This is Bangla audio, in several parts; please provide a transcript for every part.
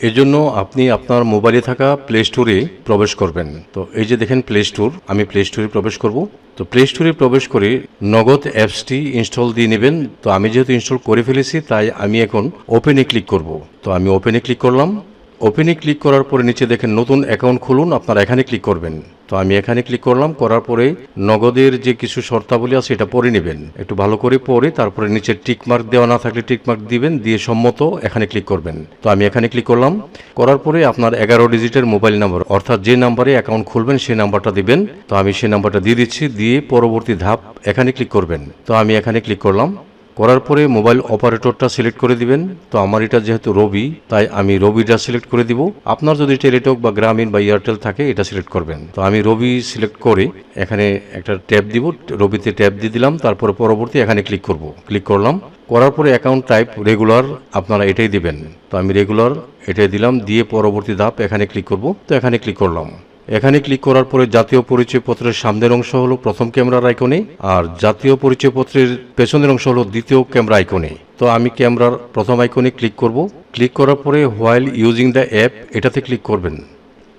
এজন্য আপনি আপনার মোবাইলে থাকা প্লে স্টোরে প্রবেশ করবেন। তো এই যে দেখেন প্লে স্টোর আমি প্লে স্টোরে প্রবেশ করব। তো প্লে স্টোরে প্রবেশ করে নগদ অ্যাপসটি ইনস্টল দিয়ে নেবেন। তো আমি যেহেতু ইনস্টল করে ফেলেছি, তাই আমি এখন ওপেনে ক্লিক করব। তো আমি ওপেনে ক্লিক করলাম। ওপেনে ক্লিক করার পরে নিচে দেখেন নতুন অ্যাকাউন্ট খুলুন, আপনারা এখানে ক্লিক করবেন। তো আমি এখানে ক্লিক করলাম, করার পরে নগদের যে কিছু শর্তাবলী আছে এটা পড়ে নেবেন। একটু ভালো করে পড়ে তারপরে নিচে টিকমার্ক দেওয়া না থাকলে টিকমার্ক দিবেন, দিয়ে সম্মত এখানে ক্লিক করবেন। তো আমি এখানে ক্লিক করলাম, করার পরে আপনার এগারো ডিজিটের মোবাইল নাম্বার, অর্থাৎ যে নাম্বারে অ্যাকাউন্ট খুলবেন সেই নাম্বারটা দিবেন। তো আমি সেই নাম্বারটা দিয়ে দিচ্ছি, দিয়ে পরবর্তী ধাপ এখানে ক্লিক করবেন। তো আমি এখানে ক্লিক করলাম করার পরে মোবাইল অপারেটরটা সিলেক্ট করে দিবেন। তো আমার এটা যেহেতু রবি, তাই আমি রবিটা সিলেক্ট করে দিব। আপনার যদি টেলিটক বা গ্রামীণ বা এয়ারটেল থাকে, এটা সিলেক্ট করবেন। তো আমি রবি সিলেক্ট করে এখানে একটা ট্যাব দিব, রবিতে ট্যাব দিয়ে দিলাম, তারপরে পরবর্তী এখানে ক্লিক করব। ক্লিক করলাম, করার পরে অ্যাকাউন্ট টাইপ রেগুলার আপনারা এটাই দিবেন। তো আমি রেগুলার এটাই দিলাম, দিয়ে পরবর্তী ধাপ এখানে ক্লিক করব। তো এখানে ক্লিক করলাম। এখানে ক্লিক করার পরে জাতীয় পরিচয়পত্রের সামনের অংশ হলো প্রথম ক্যামেরার আইকনে, আর জাতীয় পরিচয়পত্রের পেছনের অংশ হলো দ্বিতীয় ক্যামেরা আইকনে। তো আমি ক্যামেরার প্রথম আইকনে ক্লিক করব। ক্লিক করার পরে হোয়াইল ইউজিং দ্য অ্যাপ এটাতে ক্লিক করবেন।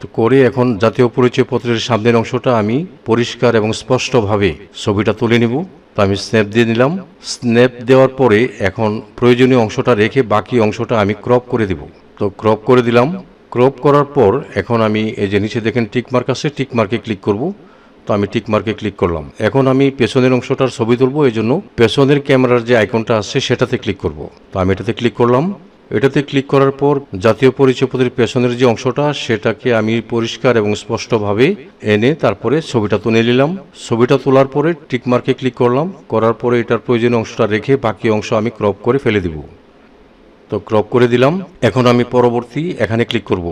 তো করে এখন জাতীয় পরিচয়পত্রের সামনের অংশটা আমি পরিষ্কার এবং স্পষ্টভাবে ছবিটা তুলে নিব। তো আমি স্ন্যাপ দিয়ে নিলাম। স্ন্যাপ দেওয়ার পরে এখন প্রয়োজনীয় অংশটা রেখে বাকি অংশটা আমি ক্রপ করে দিব। তো ক্রপ করে দিলাম। ক্রপ করার পর এখন আমি এই যে নিচে দেখেন টিক মার্ক আছে টিক মার্কে ক্লিক করব। তো আমি টিক মার্কে ক্লিক করলাম। এখন আমি পেছনের অংশটার ছবি তুলবো, এই জন্য পেছনের ক্যামেরার যে আইকনটা আছে সেটাতে ক্লিক করব। তো আমি এটাতে ক্লিক করলাম। এটাতে ক্লিক করার পর জাতীয় পরিচয়পত্রের পেছনের যে অংশটা, সেটাকে আমি পরিষ্কার এবং স্পষ্টভাবে এনে তারপরে ছবিটা তুলে নিলাম। ছবিটা তোলার পরে টিকমার্কে ক্লিক করলাম। করার পরে এটার প্রয়োজনীয় অংশটা রেখে বাকি অংশ আমি ক্রপ করে ফেলে দিব। তো ক্রপ করে দিলাম। এখন আমি পরবর্তী এখানে ক্লিক করব।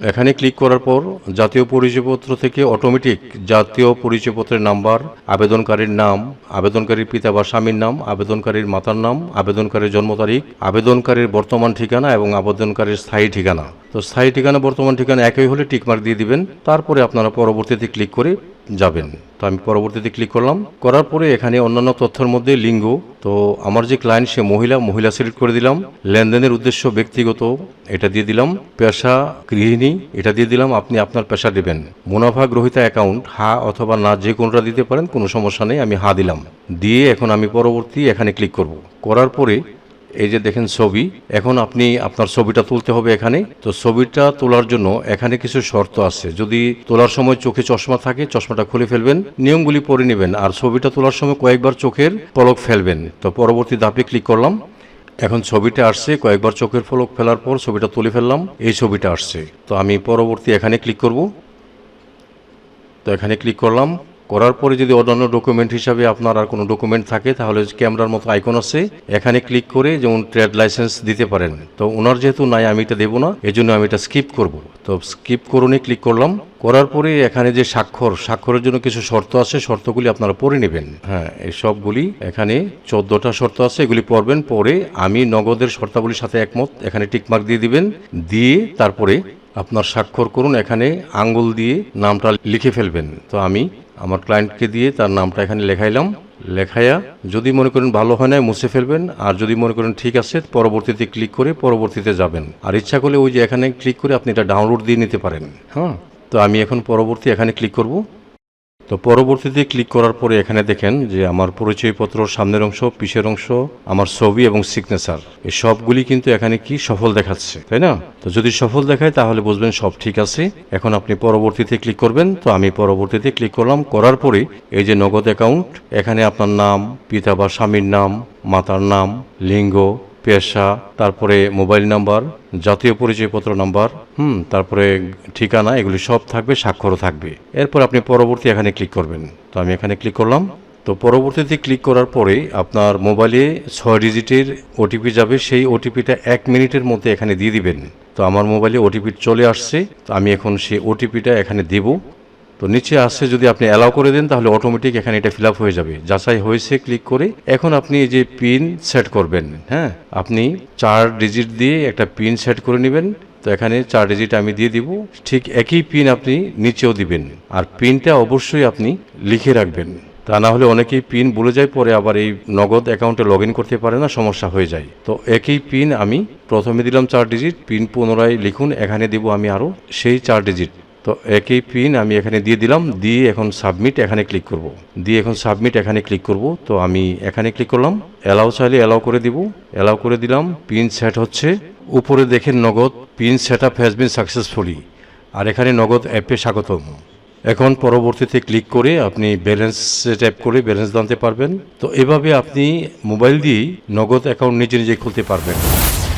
এখানে ক্লিক করার পর জাতীয় পরিচয়পত্র থেকে অটোমেটিক জাতীয় পরিচয়পত্রের নাম্বার আবেদনকারীর নাম, আবেদনকারীর পিতা বা স্বামীর নাম, আবেদনকারীর মাতার নাম, আবেদনকারীর জন্ম তারিখ, আবেদনকারীর বর্তমান ঠিকানা এবং আবেদনকারীর স্থায়ী ঠিকানা। তো স্থায়ী ঠিকানা, বর্তমান ঠিকানা একই হলে টিকমার্ক দিয়ে দিবেন। তারপরে আপনারা পরবর্তীতে ক্লিক করে যাবেন। তো আমি পরবর্তীতে ক্লিক করলাম। করার পরে এখানে অন্যান্য তথ্যের মধ্যে লিঙ্গ। তো আমার যে ক্লায়েন্ট সে মহিলা মহিলা সিলেক্ট করে দিলাম। লেনদেনের উদ্দেশ্য ব্যক্তিগত, এটা দিয়ে দিলাম। পেশা, গৃহিণী, এটা দিয়ে দিলাম। আপনি আপনার পেশা দেবেন। মুনাফা গ্রহিতা অ্যাকাউন্ট হা অথবা না যে কোনটা দিতে পারেন, কোনো সমস্যা নেই, আমি হা দিলাম। দিয়ে এখন আমি পরবর্তী এখানে ক্লিক করব। করার পরে এই যে দেখেন ছবি, এখন আপনি আপনার ছবিটা তুলতে হবে এখানে। তো ছবিটা তোলার জন্য এখানে কিছু শর্ত আছে। যদি তোলার সময় চোখে চশমা থাকে, চশমাটা খুলে ফেলবেন, নিয়মগুলি পড়ে নেবেন, আর ছবিটা তোলার সময় কয়েকবার চোখের পলক ফেলবেন। তো পরবর্তী ধাপে ক্লিক করলাম, এখন ছবিটা আসছে, কয়েকবার চোখের পলক ফেলার পর ছবিটা তুলে ফেললাম, এই ছবিটা আসছে। তো আমি পরবর্তী এখানে ক্লিক করব। তো এখানে ক্লিক করলাম। করার পরে যদি অন্যান্য ডকুমেন্ট হিসাবে আপনার আর কোনো ডকুমেন্ট থাকে, তাহলে ক্যামেরার মতো আইকন আছে, এখানে ক্লিক করে যেমন ট্রেড লাইসেন্স দিতে পারেন। তো ওনার যেহেতু নাই, আমি এটা দেবো না এই জন্য আমি এটা স্কিপ করব। তো স্কিপ করুনে ক্লিক করলাম। করার পরে এখানে যে স্বাক্ষর, স্বাক্ষরের জন্য কিছু শর্ত আছে, শর্তগুলি আপনারা পড়ে নেবেন। হ্যাঁ এই সবগুলি এখানে চোদ্দটা শর্ত আছে, এগুলি পড়বেন। পরে আমি নগদের শর্তাবলীর সাথে একমত, এখানে টিকমার্ক দিয়ে দিবেন। দিয়ে তারপরে আপনার স্বাক্ষর করুন, এখানে আঙ্গুল দিয়ে নামটা লিখে ফেলবেন। তো আমি আমার ক্লায়েন্টকে দিয়ে তার নামটা এখানে লেখাইলাম। লেখাইয়া যদি মনে করেন ভালো হয় না মুছে ফেলবেন। আর যদি মনে করেন ঠিক আছে, পরবর্তীতে ক্লিক করে পরবর্তীতে যাবেন। আর ইচ্ছা করলে ওই যে এখানে ক্লিক করে আপনি এটা ডাউনলোড দিয়ে নিতে পারেন। হ্যাঁ? তো আমি এখন পরবর্তী এখানে ক্লিক করব। তো পরবর্তীতে ক্লিক করার পরে এখানে দেখেন যে আমার পরিচয়পত্র, সামনের অংশ পিছের অংশ, আমার ছবি এবং সিগনেচার এই সবগুলি কিন্তু এখানে কি সফল দেখাচ্ছে, তাই না? তো যদি সফল দেখায় তাহলে বুঝবেন সব ঠিক আছে। এখন আপনি পরবর্তীতে ক্লিক করবেন। তো আমি পরবর্তীতে ক্লিক করলাম। করার পরে এই যে নগদ অ্যাকাউন্ট এখানে আপনার নাম, পিতা বা স্বামীর নাম, মাতার নাম, লিঙ্গ পেশা, তারপরে মোবাইল নাম্বার, জাতীয় পরিচয়পত্র নাম্বার, হুম, তারপরে ঠিকানা, এগুলি সব থাকবে, স্বাক্ষরও থাকবে। এরপর আপনি পরবর্তী এখানে ক্লিক করবেন। তো আমি এখানে ক্লিক করলাম। তো পরবর্তীতে ক্লিক করার পরে আপনার মোবাইলে ছয় ডিজিটের ওটিপি যাবে, সেই ওটিপিটা এক মিনিটের মধ্যে এখানে দিয়ে দিবেন। তো আমার মোবাইলে ওটিপি চলে আসছে। তো আমি এখন সেই ওটিপিটা এখানে দেব। তো নিচে আসছে যদি আপনি অ্যালাউ করে দেন, তাহলে অটোমেটিক এখানে এটা ফিল হয়ে যাবে। যাচাই হয়েছে ক্লিক করে। এখন আপনি যে পিন সেট করবেন হ্যাঁ? আপনি চার ডিজিট দিয়ে একটা পিন সেট করে নেবেন। তো এখানে চার ডিজিট আমি দিয়ে দিব। ঠিক একই পিন আপনি নিচেও দিবেন। আর পিনটা অবশ্যই আপনি লিখে রাখবেন। তা না হলে অনেকেই পিন ভুলে যায়, পরে আবার এই নগদ অ্যাকাউন্টে লগ করতে পারে না, সমস্যা হয়ে যায়। তো একই পিন আমি প্রথমে দিলাম চার ডিজিট পিন পুনরায় লিখুন, এখানে দিব আমি আরও সেই চার ডিজিট তো একই পিন আমি এখানে দিয়ে দিলাম, দিয়ে এখন সাবমিট এখানে ক্লিক করব। দিয়ে এখন সাবমিট এখানে ক্লিক করব, তো আমি এখানে ক্লিক করলাম। অ্যালাউ চাইলে অ্যালাউ করে দিব। অ্যালাউ করে দিলাম পিন সেট হচ্ছে। উপরে দেখেন Nagad pin set up has been successfully আর এখানে নগদ অ্যাপে স্বাগতম। এখন পরবর্তীতে ক্লিক করে আপনি ব্যালেন্স ট্যাপ করে ব্যালেন্স জানতে পারবেন। তো এভাবে আপনি মোবাইল দিয়েই নগদ অ্যাকাউন্ট নিজে নিজে খুলতে পারবেন।